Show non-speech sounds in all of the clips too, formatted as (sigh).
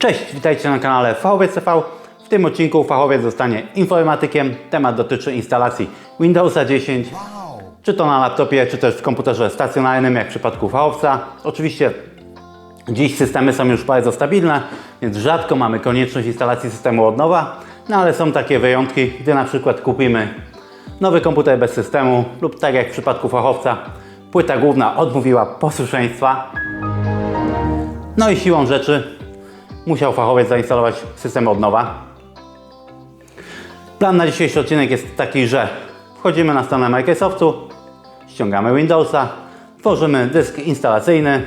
Cześć, witajcie na kanale Fachowiec TV. W tym odcinku fachowiec zostanie informatykiem. Temat dotyczy instalacji Windowsa 10, czy to na laptopie, czy też w komputerze stacjonarnym, jak w przypadku fachowca. Oczywiście dziś systemy są już bardzo stabilne, więc rzadko mamy konieczność instalacji systemu od nowa, no ale są takie wyjątki, gdy na przykład kupimy nowy komputer bez systemu lub tak jak w przypadku fachowca, płyta główna odmówiła posłuszeństwa, no i siłą rzeczy musiał fachowiec zainstalować system od nowa. Plan na dzisiejszy odcinek jest taki, że wchodzimy na stronę Microsoftu, ściągamy Windowsa, tworzymy dysk instalacyjny,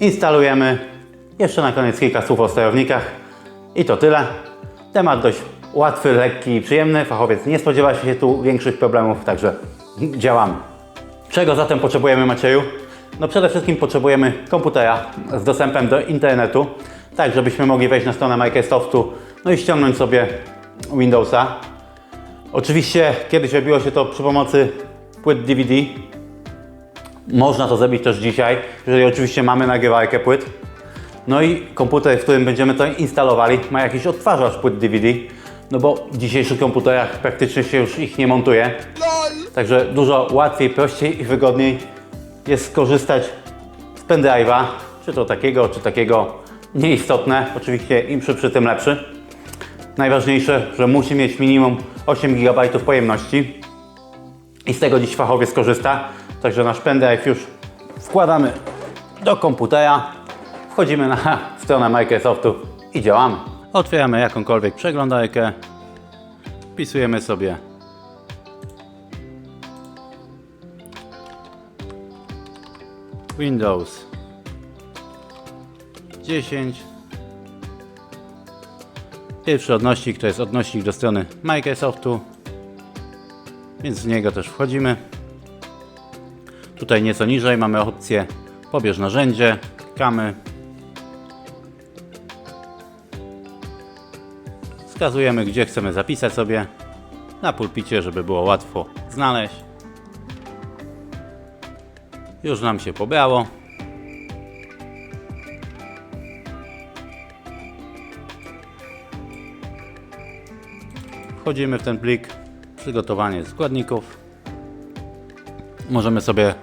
instalujemy, jeszcze na koniec kilka słów o sterownikach i to tyle. Temat dość łatwy, lekki i przyjemny. Fachowiec nie spodziewa się tu większych problemów, także działamy. Czego zatem potrzebujemy Macieju? No przede wszystkim potrzebujemy komputera z dostępem do internetu, tak żebyśmy mogli wejść na stronę Microsoftu no i ściągnąć sobie Windowsa. Oczywiście kiedyś robiło się to przy pomocy płyt DVD. Można to zrobić też dzisiaj, jeżeli oczywiście mamy nagrywarkę płyt. No i komputer, w którym będziemy to instalowali, ma jakiś odtwarzacz płyt DVD, no bo w dzisiejszych komputerach praktycznie się już ich nie montuje. Także dużo łatwiej, prościej i wygodniej jest skorzystać z pendrive'a, czy to takiego, czy takiego, nieistotne. Oczywiście im szybszy, tym lepszy. Najważniejsze, że musi mieć minimum 8 GB pojemności i z tego dziś fachowiec skorzysta. Także nasz pendrive już wkładamy do komputera, wchodzimy na (laughs) stronę Microsoftu i działamy. Otwieramy jakąkolwiek przeglądarkę, wpisujemy sobie Windows 10 Pierwszy odnośnik to jest odnośnik do strony Microsoftu, więc w niego też wchodzimy. Tutaj nieco niżej mamy opcję pobierz narzędzie, klikamy. Wskazujemy gdzie chcemy zapisać sobie na pulpicie, żeby było łatwo znaleźć. Już nam się pobrało. Wchodzimy w ten plik, przygotowanie składników. Możemy sobie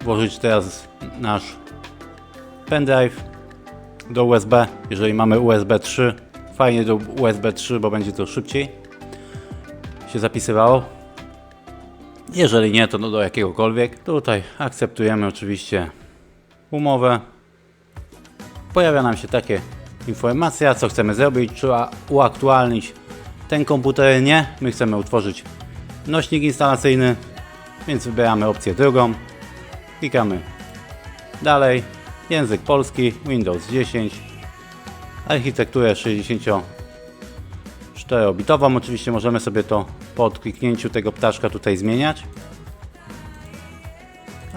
włożyć teraz nasz pendrive do USB. Jeżeli mamy USB 3, fajnie do USB 3, bo będzie to szybciej się zapisywało. Jeżeli nie, to do jakiegokolwiek. Tutaj akceptujemy oczywiście umowę. Pojawia nam się takie informacja, co chcemy zrobić, trzeba uaktualnić ten komputer nie. My chcemy utworzyć nośnik instalacyjny, więc wybieramy opcję drugą. Klikamy dalej. Język polski, Windows 10, architekturę 64-bitową. Oczywiście możemy sobie to po kliknięciu tego ptaszka tutaj zmieniać.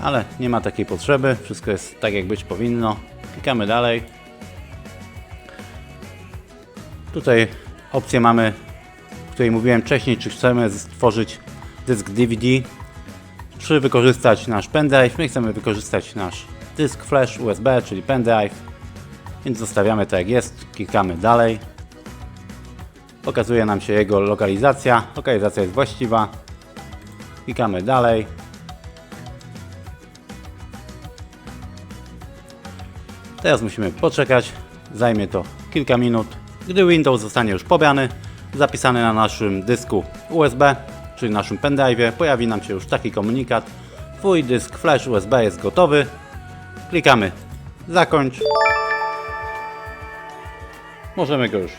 Ale nie ma takiej potrzeby. Wszystko jest tak jak być powinno. Klikamy dalej. Tutaj opcję mamy której mówiłem wcześniej, czy chcemy stworzyć dysk DVD, czy wykorzystać nasz pendrive. My chcemy wykorzystać nasz dysk flash USB, czyli pendrive, więc zostawiamy to jak jest, klikamy dalej. Pokazuje nam się jego lokalizacja. Lokalizacja jest właściwa. Klikamy dalej. Teraz musimy poczekać. Zajmie to kilka minut. Gdy Windows zostanie już pobrany, zapisany na naszym dysku USB, czyli naszym pendrive, pojawi nam się już taki komunikat. Twój dysk flash USB jest gotowy. Klikamy zakończ. Możemy go już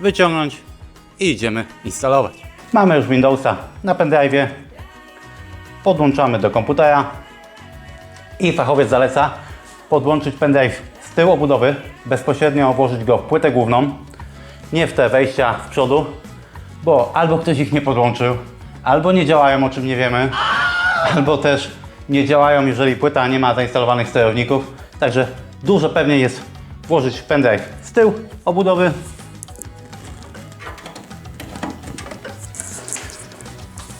wyciągnąć i idziemy instalować. Mamy już Windowsa na pendrive. Podłączamy do komputera i fachowiec zaleca podłączyć pendrive z tyłu obudowy, bezpośrednio włożyć go w płytę główną, nie w te wejścia z przodu, bo albo ktoś ich nie podłączył, albo nie działają, o czym nie wiemy, albo też nie działają, jeżeli płyta nie ma zainstalowanych sterowników. Także dużo pewniej jest włożyć pendrive z tyłu obudowy.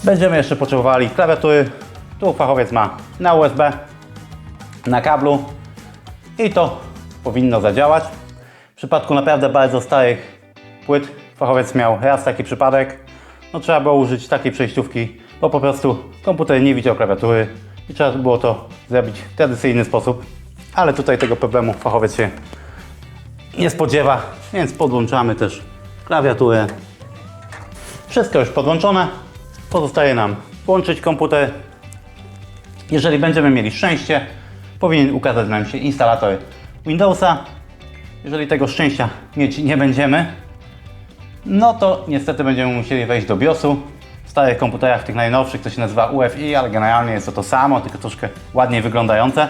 Będziemy jeszcze potrzebowali klawiatury. Tu fachowiec ma na USB, na kablu i to powinno zadziałać. W przypadku naprawdę bardzo starych płyt fachowiec miał raz taki przypadek. No trzeba było użyć takiej przejściówki, bo po prostu komputer nie widział klawiatury i trzeba było to zrobić w tradycyjny sposób. Ale tutaj tego problemu fachowiec się nie spodziewa, więc podłączamy też klawiaturę. Wszystko już podłączone. Pozostaje nam włączyć komputer. Jeżeli będziemy mieli szczęście, powinien ukazać nam się instalator Windowsa. Jeżeli tego szczęścia mieć nie będziemy, no to niestety będziemy musieli wejść do BIOSu. W starych komputerach, tych najnowszych, to się nazywa UFI, ale generalnie jest to to samo, tylko troszkę ładniej wyglądające.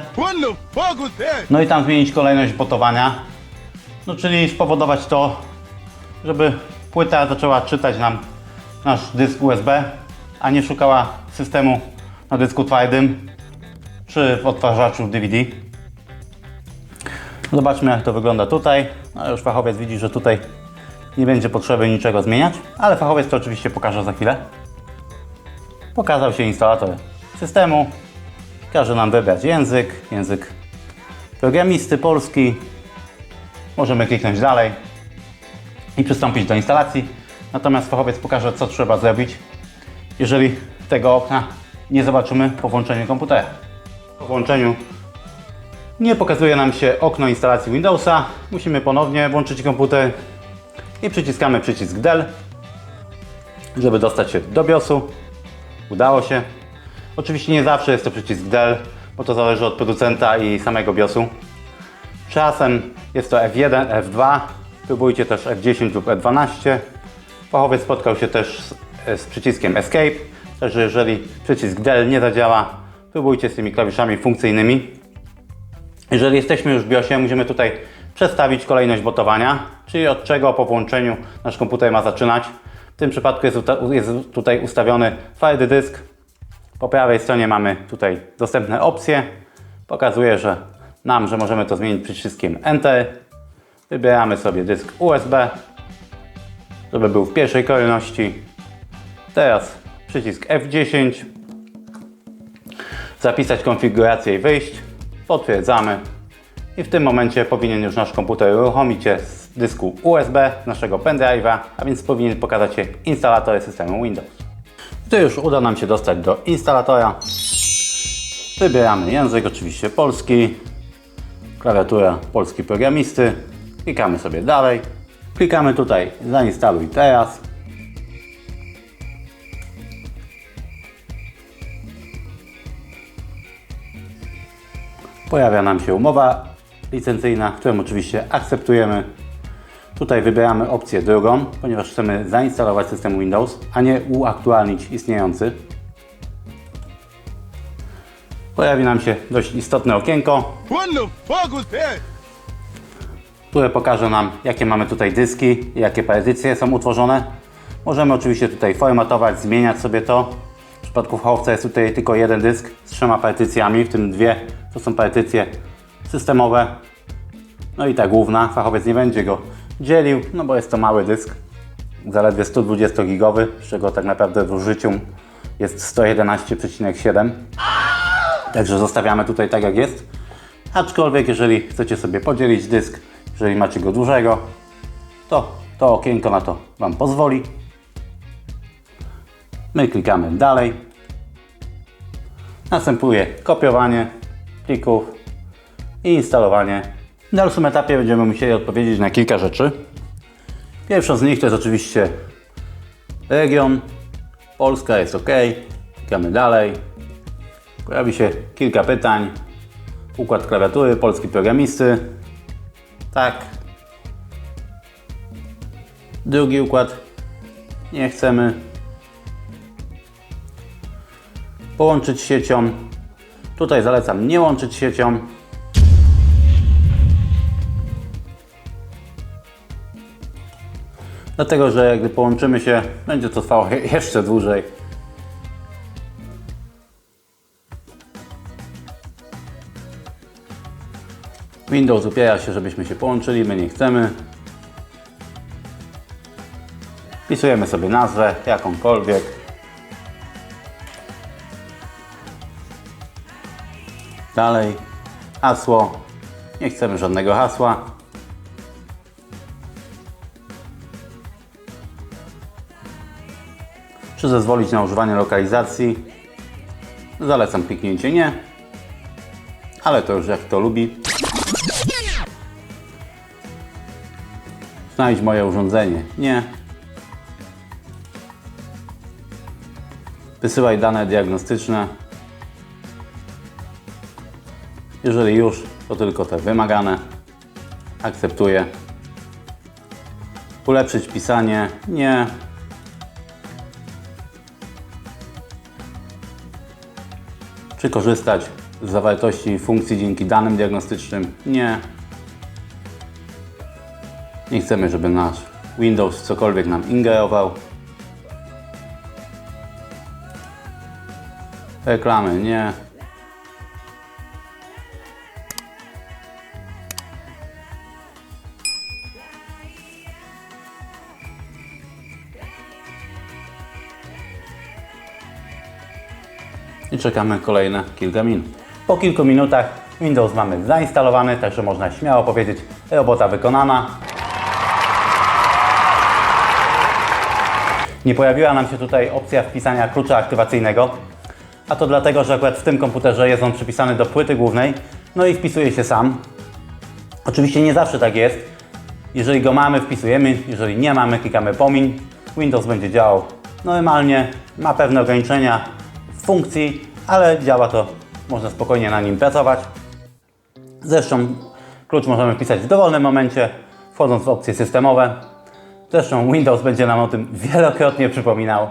No i tam zmienić kolejność botowania. No czyli spowodować to, żeby płyta zaczęła czytać nam nasz dysk USB, a nie szukała systemu na dysku twardym czy w odtwarzaczu DVD. Zobaczmy jak to wygląda tutaj. No już fachowiec widzi, że tutaj nie będzie potrzeby niczego zmieniać, ale fachowiec to oczywiście pokaże za chwilę. Pokazał się instalator systemu. Każe nam wybrać język, język programisty polski. Możemy kliknąć dalej i przystąpić do instalacji. Natomiast fachowiec pokaże, co trzeba zrobić, jeżeli tego okna nie zobaczymy po włączeniu komputera. Po włączeniu nie pokazuje nam się okno instalacji Windowsa. Musimy ponownie włączyć komputer i przyciskamy przycisk Del, żeby dostać się do BIOSu. Udało się. Oczywiście nie zawsze jest to przycisk Del, bo to zależy od producenta i samego BIOSu. Czasem jest to F1, F2, próbujcie też F10 lub F12. Fachowiec spotkał się też z, z przyciskiem Escape, także jeżeli przycisk Del nie zadziała, próbujcie z tymi klawiszami funkcyjnymi. Jeżeli jesteśmy już w BIOSie, musimy tutaj przestawić kolejność botowania, czyli od czego po włączeniu nasz komputer ma zaczynać. W tym przypadku jest, jest tutaj ustawiony twardy dysk. Po prawej stronie mamy tutaj dostępne opcje. Pokazuje, że nam, że możemy to zmienić przyciskiem Enter. Wybieramy sobie dysk USB, żeby był w pierwszej kolejności. Teraz przycisk F10. Zapisać konfigurację i wyjść. Potwierdzamy. I w tym momencie powinien już nasz komputer uruchomić się z dysku USB, naszego pendrive'a, a więc powinien pokazać się instalator systemu Windows. Gdy już uda nam się dostać do instalatora, wybieramy język, oczywiście polski, klawiatura polski programisty, klikamy sobie dalej, klikamy tutaj zainstaluj teraz, pojawia nam się umowa licencyjna, którą oczywiście akceptujemy. Tutaj wybieramy opcję drugą, ponieważ chcemy zainstalować system Windows, a nie uaktualnić istniejący. Pojawi nam się dość istotne okienko, które pokaże nam, jakie mamy tutaj dyski, jakie partycje są utworzone. Możemy oczywiście tutaj formatować, zmieniać sobie to. W przypadku fachowca jest tutaj tylko jeden dysk z trzema partycjami, w tym dwie to są partycje systemowe. No i ta główna, fachowiec nie będzie go dzielił, no bo jest to mały dysk, zaledwie 120 gigowy, z czego tak naprawdę w użyciu jest 111,7. Także zostawiamy tutaj tak jak jest. Aczkolwiek jeżeli chcecie sobie podzielić dysk, jeżeli macie go dużego, to to okienko na to Wam pozwoli. My klikamy dalej. Następuje kopiowanie plików i instalowanie. W dalszym etapie będziemy musieli odpowiedzieć na kilka rzeczy. Pierwszą z nich to jest oczywiście region. Polska jest OK. Klikamy dalej. Pojawi się kilka pytań. Układ klawiatury, polski programisty. Tak. Drugi układ. Nie chcemy. Połączyć siecią. Tutaj zalecam nie łączyć siecią. Dlatego, że gdy połączymy się, będzie to trwało je- (laughs) jeszcze dłużej. Windows upiera się, żebyśmy się połączyli, my nie chcemy. Wpisujemy sobie nazwę, jakąkolwiek. Dalej, hasło. Nie chcemy żadnego hasła. Czy zezwolić na używanie lokalizacji? Zalecam kliknięcie nie, ale to już jak kto lubi. Znajdź moje urządzenie. Nie. Wysyłaj dane diagnostyczne. Jeżeli już, to tylko te wymagane. Akceptuję. Ulepszyć pisanie. Nie. Czy korzystać z zawartości funkcji dzięki danym diagnostycznym? Nie. Nie chcemy, żeby nasz Windows cokolwiek nam ingerował. Reklamy nie. I czekamy kolejne kilka minut. Po kilku minutach Windows mamy zainstalowany, także można śmiało powiedzieć, robota wykonana. Nie pojawiła nam się tutaj opcja wpisania klucza aktywacyjnego, a to dlatego, że akurat w tym komputerze jest on przypisany do płyty głównej, no i wpisuje się sam. Oczywiście nie zawsze tak jest. Jeżeli go mamy, wpisujemy, jeżeli nie mamy, klikamy pomiń. Windows będzie działał normalnie, ma pewne ograniczenia funkcji, ale działa to, można spokojnie na nim pracować. Zresztą klucz możemy wpisać w dowolnym momencie, wchodząc w opcje systemowe. Zresztą Windows będzie nam o tym wielokrotnie przypominał,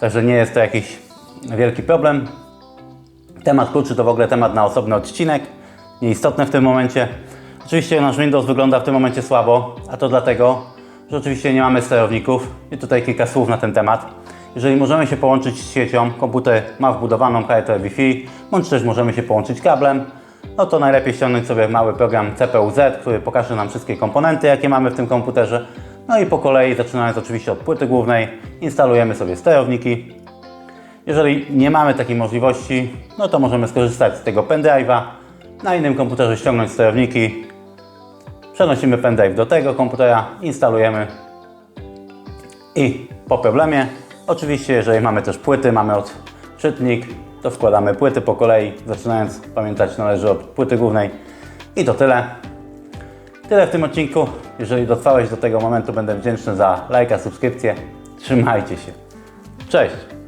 także nie jest to jakiś wielki problem. Temat kluczy to w ogóle temat na osobny odcinek, nieistotny w tym momencie. Oczywiście nasz Windows wygląda w tym momencie słabo, a to dlatego, że oczywiście nie mamy sterowników. I tutaj kilka słów na ten temat. Jeżeli możemy się połączyć z siecią, komputer ma wbudowaną kartę Wi-Fi, bądź też możemy się połączyć kablem, no to najlepiej ściągnąć sobie mały program CPU-Z, który pokaże nam wszystkie komponenty, jakie mamy w tym komputerze. No i po kolei, zaczynając oczywiście od płyty głównej, instalujemy sobie sterowniki, jeżeli nie mamy takiej możliwości, no to możemy skorzystać z tego pendrive'a, na innym komputerze ściągnąć sterowniki, przenosimy pendrive do tego komputera, instalujemy. I po problemie, oczywiście jeżeli mamy też płyty, mamy odczytnik, to wkładamy płyty po kolei, zaczynając, pamiętać należy od płyty głównej i to tyle. Tyle w tym odcinku. Jeżeli dotrwałeś do tego momentu, będę wdzięczny za lajka, subskrypcję. Trzymajcie się. Cześć!